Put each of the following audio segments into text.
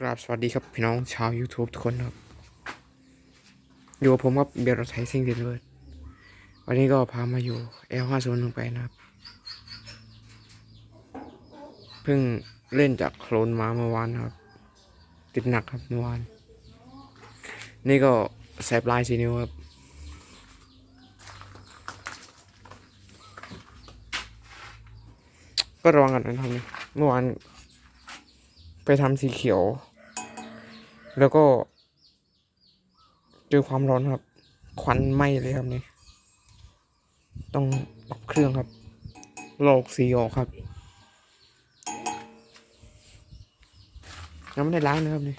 กราบสวัสดีครับพี่น้องชาว YouTube ทุกคนครับ อยู่กับผมครับเบียร์รถไทยซิ่งเดนเวิร์ดวันนี้ก็พามาอยู่ L5018 นะครับ เพิ่งเล่นจากโคลนมาเมื่อวานครับ ติดหนักครับเมื่อวาน นี่ก็แสบลายสีนิ้วครับ ก็ระวังกันนะครับเมื่อวาน ไปทำสีเขียว แล้วก็ เจอความร้อนครับ ควันไหม้เลยครับนี่ ต้องปรับเครื่องครับโลกสีออกครับยังไม่ได้ล้างนะครับนี่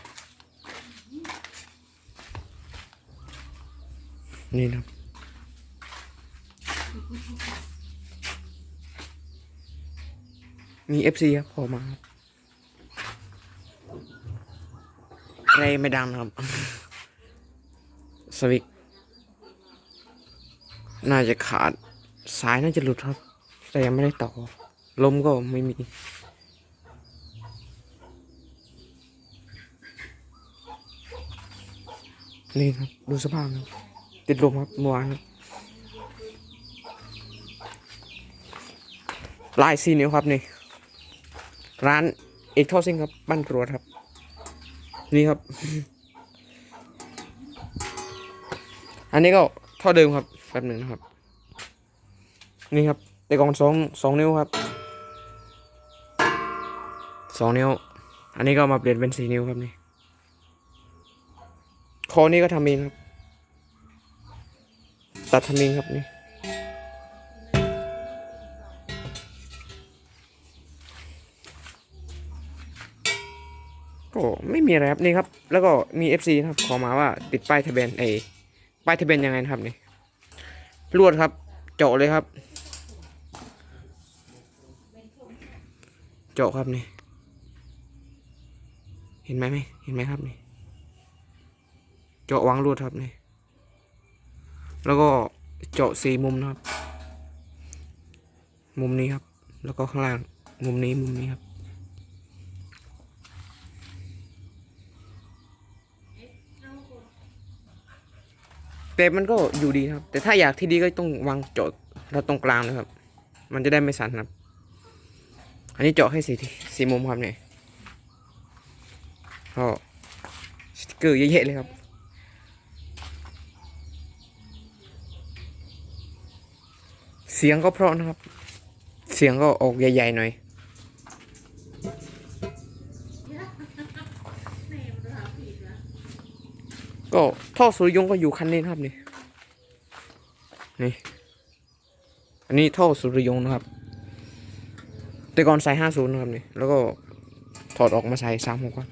นี่นะครับมีครับโผล่มาครับ อะไรไม่ดังครับ สวิกน่าจะขาดสายน่าจะหลุดครับ แต่ยังไม่ได้ต่อ ลมก็ไม่มี นี่ครับ ดูสภาพครับ ติดลมครับเมื่อวานครับลายซีนิ้วครับนี่ ร้านเอกท่อซิงครับ บ้านกรวดครับ นี่ครับ อันนี้ก็เท่าเดิมครับแป๊บหนึ่งนะครับ นี่ครับแต่กอนสองสองนิ้วครับสองนิ้ว อันนี้ก็มาเปลี่ยนเป็นสี่นิ้วครับนี่คอนี่ก็ทำเองครับ ตัดทำเองครับนี่ ก็ไม่มีอะไรครับนี่ครับ แล้วก็มี FC ครับขอมาว่าติดป้ายทะเบียนไอ้ป้ายทะเบียนยังไงครับนี่ลวดครับ เจาะเลยครับ เจาะครับนี่เห็นไหมไหมเห็นไหมครับนี่เจาะวางลวดครับนี่แล้วก็เจาะสี่มุมนะครับ มุมนี้ครับ แล้วก็ข้างล่าง มุมนี้มุมนี้ครับ แต่มันก็อยู่ดีครับ แต่ถ้าอยากที่ดีก็ต้องวางเจาะเราตรงกลางนะครับ มันจะได้ไม่สั่นครับ อันนี้เจาะให้สีสีมุมครับเนี่ยก็สติกเกอร์เยอะๆเลยครับเสียงก็เพราะนะครับ เสียงก็ออกใหญ่ๆหน่อย ก็ท่อสุริยงก็อยู่คันนี้นะครับนี่นี่ อันนี้ท่อสุริยงนะครับ แต่ก่อนใส่ห้าศูนย์นะครับนี่ แล้วก็ถอดออกมาใส่สามหกครับ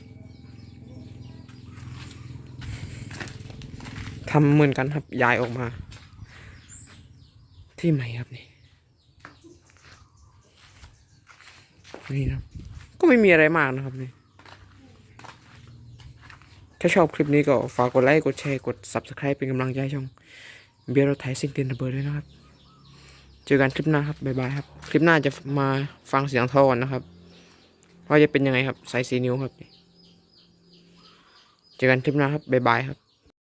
ทำเหมือนกันครับย้ายออกมา ที่ใหม่ครับนี่นี่นะครับก็ไม่มีอะไรมากนะครับนี่ ถ้าชอบคลิปนี้ก็ฝากกดไลค์ กดแชร์ กด Subscribe เป็นกำลังใจช่องเบียร์ราไถซิงเกิลระเบิดด้วยนะครับ เจอกันคลิปหน้าครับ บ๊ายบายครับ คลิปหน้าจะมาฟังเสียงท่อก่อนนะครับ ว่าจะเป็นยังไงครับใส่สีนิ้วครับ เจอกันคลิปหน้าครับ บ๊ายบายครับ